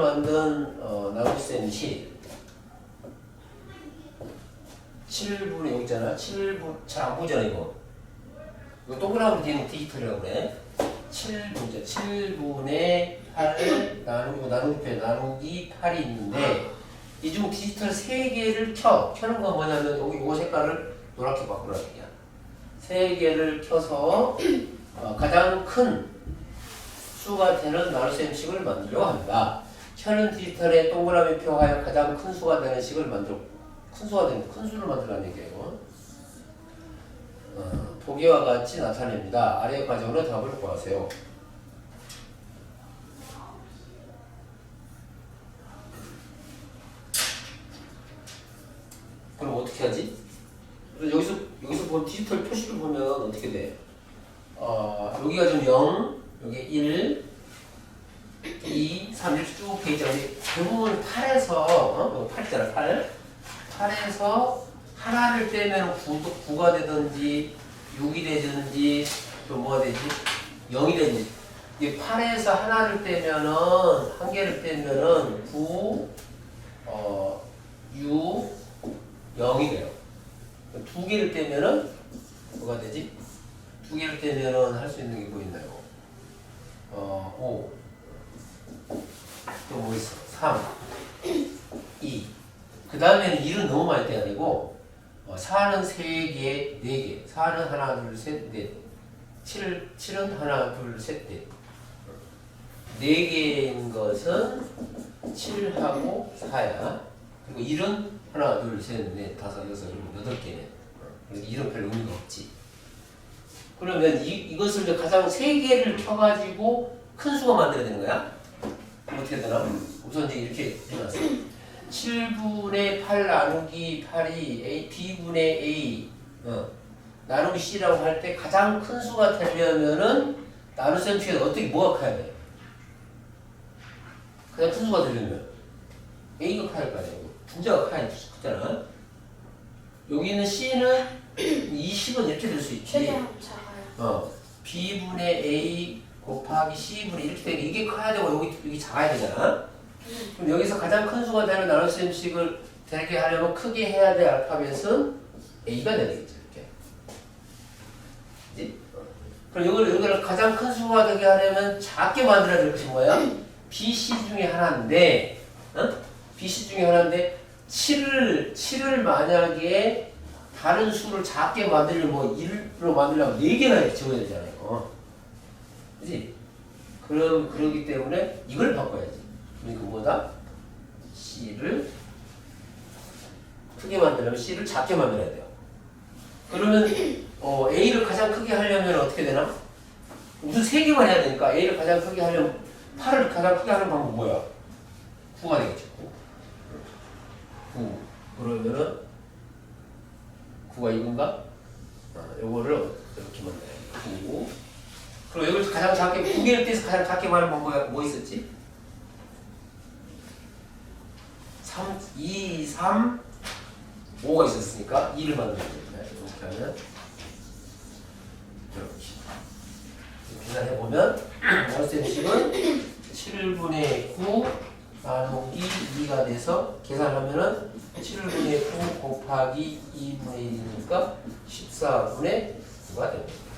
만든 어, 나눗셈 시 7분의 여기 있잖아. 7분 잘 안 보잖아 이거. 이거 동그라미로 되는 디지털이라고 그래. 7분자 7분의 8 나누고 나누기 나누기 8이 있는데 이 중 디지털 3개를 켜. 켜는 건 뭐냐면 여기 요 색깔을 노랗게 바꾸라는 얘기야. 3개를 켜서 어, 가장 큰 수가 되는 나눗셈 식을 만들려고 합니다. 켜는 디지털의 동그라미 표하여 가장 큰 수가 되는 식을 만들어 큰 수가 되는 큰 수를 만들라는 얘기예요. 어, 보기와 같이 나타냅니다. 아래 과정으로 답을 구하세요. 그럼 어떻게 하지? 여기서 여기서 본 디지털 표시를 보면 어떻게 돼? 어, 여기가 좀 0, 여기 1, 2, 3 이렇게 쭉. 근데 대부분 8에서 어? 8있잖아 8. 8에서 하나를 빼면 9, 9가 되든지 6이 되든지 또 뭐가 되지? 0이 되든지 이 8에서 하나를 빼면은 한 개를 빼면은 9, 어, 6, 0이 돼요. 두 개를 빼면은 뭐가 되지? 두 개를 빼면은 할 수 있는 게 뭐 있나요? 어, 5. 또 뭐 있어? 3. 2. 그 다음에는 1은 너무 많이 떼야 되고, 어, 4는 3개, 4개. 4는 하나, 둘, 셋, 넷. 7, 7은 하나, 둘, 셋, 넷. 4개인 것은 7하고 4야. 그리고 1은 하나, 둘, 셋, 넷, 다섯, 여섯, 여덟 개네. 그래서 1은 별 의미가 없지. 그러면 이, 이것을 가장 세 개를 켜가지고 큰 수가 만들어야 되는 거야? 어떻게 되나? 우선 이제 이렇게 해놨어. 7분의 8 나누기 8이 A, B분의 A 어, 나누기 C라고 할 때 가장 큰 수가 되려면은 나눗셈 중에 어떻게 뭐가 커야 돼? 가장 큰 수가 되려면 A가 커야 할거 아니야. 분자가 커야 크잖아. 여기 있는 C는 20은 이렇게 될 수 있지. 최대한 작아요. 어, b분의 a 곱하기 c분의 이렇게 되면 이게 커야 되고 여기 여기 작아야 되잖아. 그럼 여기서 가장 큰 수가 되는 나눗셈식을 되게 하려면 크게 해야 될 알파벳은 a가 되겠죠. 이렇게. 어. 그럼 이걸 여기를 가장 큰 수가 되게 하려면 작게 만들어야 될 것이 뭐야? bc 중에 하나인데, 어? bc 중에 하나인데 7을 7을 만약에 다른 수를 작게 만들려면 뭐 1로 만들려면 4개나 이렇게 적어야 되잖아요. 그지? 그럼, 그러기 때문에 이걸 바꿔야지. 그러니까 뭐다? C를 크게 만들려면 C를 작게 만들어야 돼요. 그러면 어, A를 가장 크게 하려면 어떻게 되나? 무슨 세 개만 해야 되니까 A를 가장 크게 하려면 8을 가장 크게 하는 방법 뭐야? 9가 되겠죠. 9. 그러면은 9가 이건가? 아, 요거를 이렇게 만들어요. 9. 그리고 여기서 가장 작게, 9개를 떼서 가장 작게 말하는 방법이 뭐 있었지? 3, 2, 3, 5가 있었으니까 2를 만들면 됩니다. 이렇게 하면 이렇게. 계산해 보면 월세식은 7분의 9 나누기 2가 돼서 계산하면은 7분의 9 곱하기 2분의 1이니까 14분의 9가 됩니다.